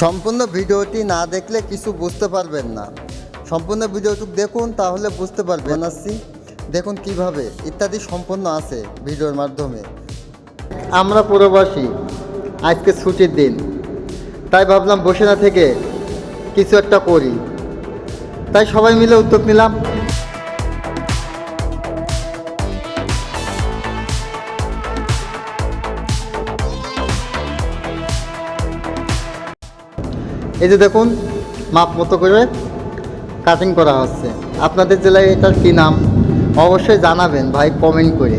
সম্পূর্ণ ভিডিওটি না দেখলে কিছু বুঝতে পারবেন না। সম্পূর্ণ ভিডিওটি দেখুন, তাহলে বুঝতে পারবেন। আসছি দেখুন কীভাবে ইত্যাদি সম্পূর্ণ আছে ভিডিওর মাধ্যমে। আমরা পুরোবাসী, আজকে ছুটির দিন। তাই ভাবলাম বসে না থেকে কিছু একটা করি। তাই সবাই মিলে উদ্যোগ নিলাম। এই যে দেখুন, মাপ মতো করে কাটিং করা হচ্ছে। আপনাদের জেলায় এটার কী নাম? অবশ্যই জানাবেন, ভাই কমেন্ট করে।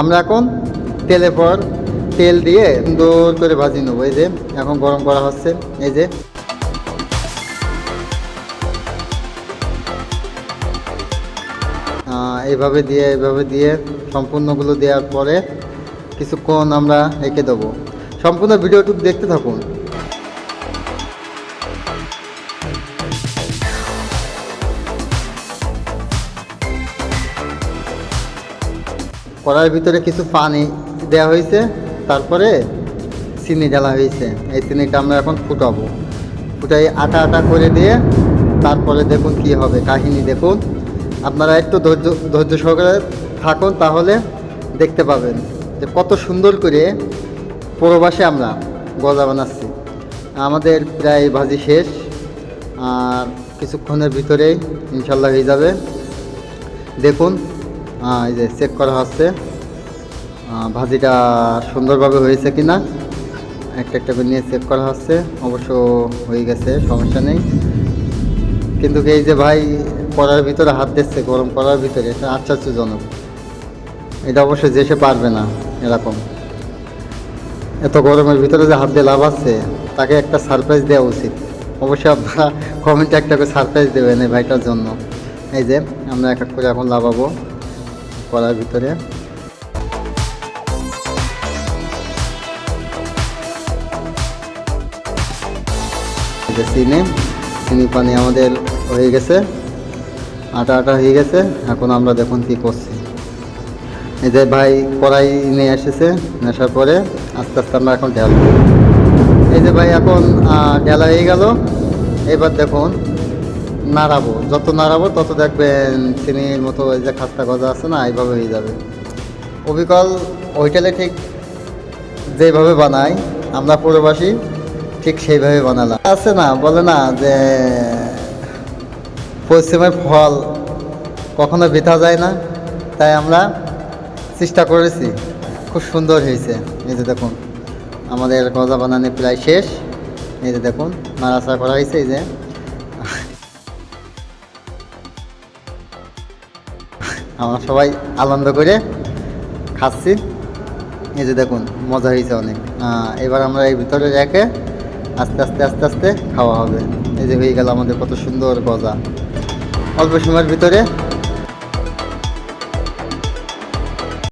আমরা এখন তেলে পর তেল দিয়ে সুন্দর করে ভাজি নেব এই যে এখন গরম করা হচ্ছে এই যে। আহ, এইভাবে দিয়ে এইভাবে দিয়ে সম্পূর্ণগুলো দেওয়ার পরে কিছুক্ষণ আমরা রেখে দেবো। সম্পূর্ণ ভিডিওটুকু দেখতে থাকুন। কড়াইয়ের ভিতরে কিছু পানি দেওয়া হয়েছে। তারপরে চিনি ঢালা হয়েছে। এই চিনিটা আমরা এখন ফুটাবো। ফুটাই আটা আটা করে দিয়ে তারপরে দেখুন কি হবে। কাহিনী দেখুন। আপনারা একটু ধৈর্য ধৈর্য সহকারে থাকুন, তাহলে দেখতে পাবেন যে কত সুন্দর করে প্রবাসে আমরা গজা বানাচ্ছি। আমাদের প্রায় ভাজি শেষ। আর কিছুক্ষণের ভিতরেই ইনশাল্লাহ হয়ে যাবে। দেখুন এই যে চেক করা হচ্ছে। ভাজিটা সুন্দরভাবে হয়েছে কি না একটা একটা করে নিয়ে চেক করা হচ্ছে। অবশ্য হয়ে গেছে, সমস্যা নেই। কিন্তু এই যে ভাই করার ভিতরে হাত দিচ্ছে, গরম করার ভিতরে, এটা আশ্চর্যজনক। এটা অবশ্যই যে সে পারবে না, এরকম। এত গরমের ভিতরে যে হাত দিয়ে লাভ আছে, তাকে একটা সারপ্রাইজ দেওয়া উচিত। অবশ্যই আপনারা কমেন্টে একটা করে সারপ্রাইজ দেবেন এই ভাইটার জন্য। এই যে, আমরা এক এক করে এখন লাভাবো করার ভিতরে। যে চিনি চিনি পানি আমাদের হয়ে গেছে, আটা আটা হয়ে গেছে, এখন আমরা দেখুন কী করছি। এই যে ভাই কড়াই নিয়ে এসেছে নেশার পরে আস্তে আস্তে আমরা এখন ঢেলব এই যে ভাই এখন ঢেলা হয়ে গেল, এবার দেখুন নাড়াবো। যত নাড়াবো তত দেখবেন চিনির মতো ওই যে খাস্তা গজা আছে না, এইভাবে হয়ে যাবে। অবিকল হোটেলে ঠিক যেভাবে বানাই, আমরা পুরোবাসী ঠিক সেইভাবে বানালাম। আছে না, বলে না যে পশ্চিমের ফল কখনো বৃথা যায় না, তাই আমরা চেষ্টা করেছি। খুব সুন্দর হয়েছে। যে দেখুন, আমাদের গজা বানানো প্রায় শেষ। যে দেখুন, নাড়াচাড়া করা হয়েছে, এই যে। আমরা সবাই আনন্দ করে খাচ্ছি। এই যে দেখুন, মজা হয়েছে অনেক। এবার আমরা এই ভিতরে রেখে আস্তে আস্তে আস্তে আস্তে খাওয়া হবে। এই যে হয়ে গেল আমাদের কত সুন্দর গজা। অল্প সময়ের ভিতরে